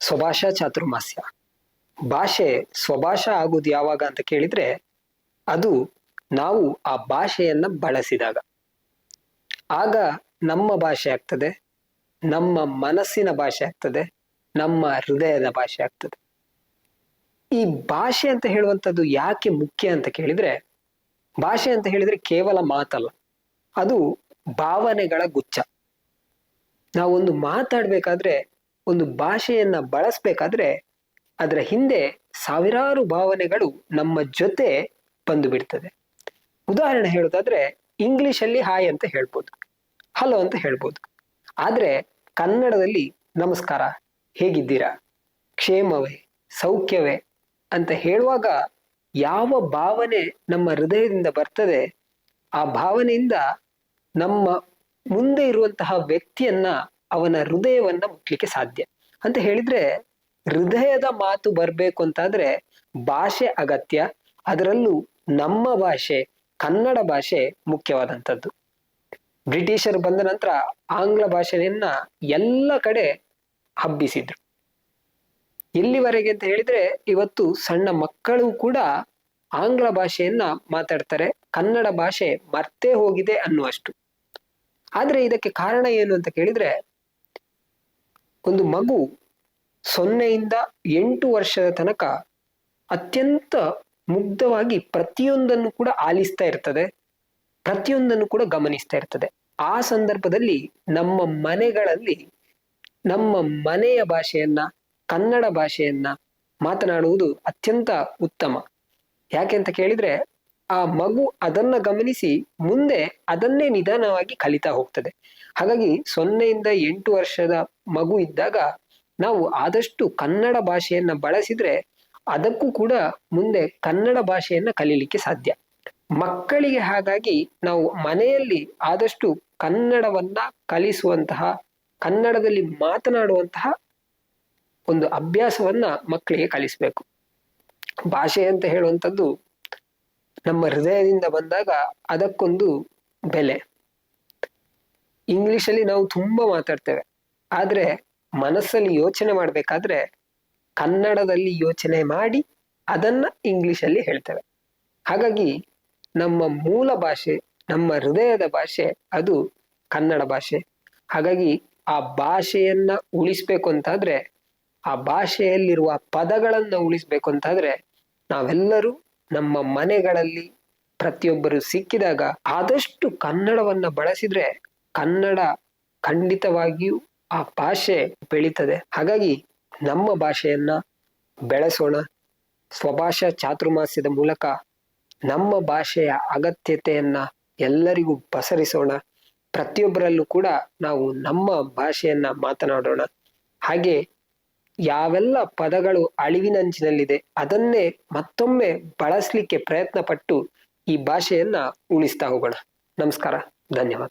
ಸ್ವಭಾಷಾ ಚಾತುರ್ಮಾಸ್ಯ. ಭಾಷೆ ಸ್ವಭಾಷಾ ಆಗೋದು ಯಾವಾಗ ಅಂತ ಕೇಳಿದ್ರೆ ಅದು ನಾವು ಆ ಭಾಷೆಯನ್ನ ಬಳಸಿದಾಗ. ಆಗ ನಮ್ಮ ಭಾಷೆ ಆಗ್ತದೆ, ನಮ್ಮ ಮನಸ್ಸಿನ ಭಾಷೆ ಆಗ್ತದೆ, ನಮ್ಮ ಹೃದಯದ ಭಾಷೆ ಆಗ್ತದೆ. ಈ ಭಾಷೆ ಅಂತ ಹೇಳುವಂಥದ್ದು ಯಾಕೆ ಮುಖ್ಯ ಅಂತ ಕೇಳಿದ್ರೆ, ಭಾಷೆ ಅಂತ ಹೇಳಿದ್ರೆ ಕೇವಲ ಮಾತಲ್ಲ, ಅದು ಭಾವನೆಗಳ ಗುಚ್ಛ. ನಾವೊಂದು ಮಾತಾಡ್ಬೇಕಾದ್ರೆ ಒಂದು ಭಾಷೆಯನ್ನ ಬಳಸಬೇಕಾದ್ರೆ ಅದರ ಹಿಂದೆ ಸಾವಿರಾರು ಭಾವನೆಗಳು ನಮ್ಮ ಜೊತೆ ಬಂದು ಬಿಡ್ತದೆ. ಉದಾಹರಣೆ ಹೇಳೋದಾದ್ರೆ ಇಂಗ್ಲಿಷಲ್ಲಿ ಹಾಯ್ ಅಂತ ಹೇಳ್ಬೋದು, ಹಲೋ ಅಂತ ಹೇಳ್ಬೋದು. ಆದ್ರೆ ಕನ್ನಡದಲ್ಲಿ ನಮಸ್ಕಾರ, ಹೇಗಿದ್ದೀರಾ, ಕ್ಷೇಮವೇ, ಸೌಖ್ಯವೇ ಅಂತ ಹೇಳುವಾಗ ಯಾವ ಭಾವನೆ ನಮ್ಮ ಹೃದಯದಿಂದ ಬರ್ತದೆ, ಆ ಭಾವನೆಯಿಂದ ನಮ್ಮ ಮುಂದೆ ಇರುವಂತಹ ವ್ಯಕ್ತಿಯನ್ನ ಅವನ ಹೃದಯವನ್ನ ಮುಟ್ಲಿಕ್ಕೆ ಸಾಧ್ಯ. ಅಂತ ಹೇಳಿದ್ರೆ, ಹೃದಯದ ಮಾತು ಬರ್ಬೇಕು ಅಂತಾದ್ರೆ ಭಾಷೆ ಅಗತ್ಯ. ಅದರಲ್ಲೂ ನಮ್ಮ ಭಾಷೆ, ಕನ್ನಡ ಭಾಷೆ ಮುಖ್ಯವಾದಂಥದ್ದು. ಬ್ರಿಟಿಷರು ಬಂದ ನಂತರ ಆಂಗ್ಲ ಭಾಷೆಯನ್ನ ಎಲ್ಲ ಕಡೆ ಹಬ್ಬಿಸಿದ್ರು. ಇಲ್ಲಿವರೆಗೆ ಅಂತ ಹೇಳಿದ್ರೆ, ಇವತ್ತು ಸಣ್ಣ ಮಕ್ಕಳು ಕೂಡ ಆಂಗ್ಲ ಭಾಷೆಯನ್ನ ಮಾತಾಡ್ತಾರೆ, ಕನ್ನಡ ಭಾಷೆ ಮರ್ತೇ ಹೋಗಿದೆ ಅನ್ನುವಷ್ಟು. ಆದ್ರೆ ಇದಕ್ಕೆ ಕಾರಣ ಏನು ಅಂತ ಕೇಳಿದ್ರೆ ಒಂದು ಮಗು ಸೊನ್ನೆಯಿಂದ ಎಂಟು ವರ್ಷದ ತನಕ ಅತ್ಯಂತ ಮುಗ್ಧವಾಗಿ ಪ್ರತಿಯೊಂದನ್ನು ಕೂಡ ಆಲಿಸ್ತಾ ಇರ್ತದೆ, ಪ್ರತಿಯೊಂದನ್ನು ಕೂಡ ಗಮನಿಸ್ತಾ ಇರ್ತದೆ. ಆ ಸಂದರ್ಭದಲ್ಲಿ ನಮ್ಮ ಮನೆಗಳಲ್ಲಿ, ನಮ್ಮ ಮನೆಯ ಭಾಷೆಯನ್ನ, ಕನ್ನಡ ಭಾಷೆಯನ್ನ ಮಾತನಾಡುವುದು ಅತ್ಯಂತ ಉತ್ತಮ. ಯಾಕೆ ಅಂತ ಕೇಳಿದ್ರೆ ಆ ಮಗು ಅದನ್ನ ಗಮನಿಸಿ ಮುಂದೆ ಅದನ್ನೇ ನಿಧಾನವಾಗಿ ಕಲಿತಾ ಹೋಗ್ತದೆ. ಹಾಗಾಗಿ ಸೊನ್ನೆಯಿಂದ ಎಂಟು ವರ್ಷದ ಮಗು ಇದ್ದಾಗ ನಾವು ಆದಷ್ಟು ಕನ್ನಡ ಭಾಷೆಯನ್ನ ಬಳಸಿದ್ರೆ ಅದಕ್ಕೂ ಕೂಡ ಮುಂದೆ ಕನ್ನಡ ಭಾಷೆಯನ್ನ ಕಲೀಲಿಕ್ಕೆ ಸಾಧ್ಯ. ಮಕ್ಕಳಿಗೆ ಹಾಗಾಗಿ ನಾವು ಮನೆಯಲ್ಲಿ ಆದಷ್ಟು ಕನ್ನಡವನ್ನ ಕಲಿಸುವಂತಹ, ಕನ್ನಡದಲ್ಲಿ ಮಾತನಾಡುವಂತಹ ಒಂದು ಅಭ್ಯಾಸವನ್ನ ಮಕ್ಕಳಿಗೆ ಕಲಿಸ್ಬೇಕು. ಭಾಷೆ ಅಂತ ಹೇಳುವಂಥದ್ದು ನಮ್ಮ ಹೃದಯದಿಂದ ಬಂದಾಗ ಅದಕ್ಕೊಂದು ಬೆಲೆ. ಇಂಗ್ಲಿಷಲ್ಲಿ ನಾವು ತುಂಬಾ ಮಾತಾಡ್ತೇವೆ. ಆದ್ರೆ ಮನಸ್ಸಲ್ಲಿ ಯೋಚನೆ ಮಾಡ್ಬೇಕಾದ್ರೆ ಕನ್ನಡದಲ್ಲಿ ಯೋಚನೆ ಮಾಡಿ ಅದನ್ನ ಇಂಗ್ಲಿಷಲ್ಲಿ ಹೇಳ್ತೇವೆ. ಹಾಗಾಗಿ ನಮ್ಮ ಮೂಲ ಭಾಷೆ, ನಮ್ಮ ಹೃದಯದ ಭಾಷೆ ಅದು ಕನ್ನಡ ಭಾಷೆ. ಹಾಗಾಗಿ ಆ ಭಾಷೆಯನ್ನ ಉಳಿಸ್ಬೇಕು ಅಂತಾದ್ರೆ, ಆ ಭಾಷೆಯಲ್ಲಿರುವ ಪದಗಳನ್ನ ಉಳಿಸ್ಬೇಕು ಅಂತಾದ್ರೆ ನಾವೆಲ್ಲರೂ ನಮ್ಮ ಮನೆಗಳಲ್ಲಿ ಪ್ರತಿಯೊಬ್ಬರು ಸಿಕ್ಕಿದಾಗ ಆದಷ್ಟು ಕನ್ನಡವನ್ನ ಬಳಸಿದ್ರೆ ಕನ್ನಡ ಖಂಡಿತವಾಗಿಯೂ ಆ ಭಾಷೆ ಬೆಳೀತದೆ. ಹಾಗಾಗಿ ನಮ್ಮ ಭಾಷೆಯನ್ನ ಬೆಳೆಸೋಣ. ಸ್ವಭಾಷಾ ಚಾತುರ್ಮಾಸ್ಯದ ಮೂಲಕ ನಮ್ಮ ಭಾಷೆಯ ಅಗತ್ಯತೆಯನ್ನ ಎಲ್ಲರಿಗೂ ಪಸರಿಸೋಣ. ಪ್ರತಿಯೊಬ್ಬರಲ್ಲೂ ಕೂಡ ನಾವು ನಮ್ಮ ಭಾಷೆಯನ್ನ ಮಾತನಾಡೋಣ. ಹಾಗೆ ಯಾವೆಲ್ಲ ಪದಗಳು ಅಳಿವಿನಂಚಿನಲ್ಲಿದೆ ಅದನ್ನೇ ಮತ್ತೊಮ್ಮೆ ಬಳಸಲಿಕ್ಕೆ ಪ್ರಯತ್ನ ಪಟ್ಟು ಈ ಭಾಷೆಯನ್ನ ಉಳಿಸ್ತಾ ಹೋಗೋಣ. ನಮಸ್ಕಾರ ಧನ್ಯವಾದ.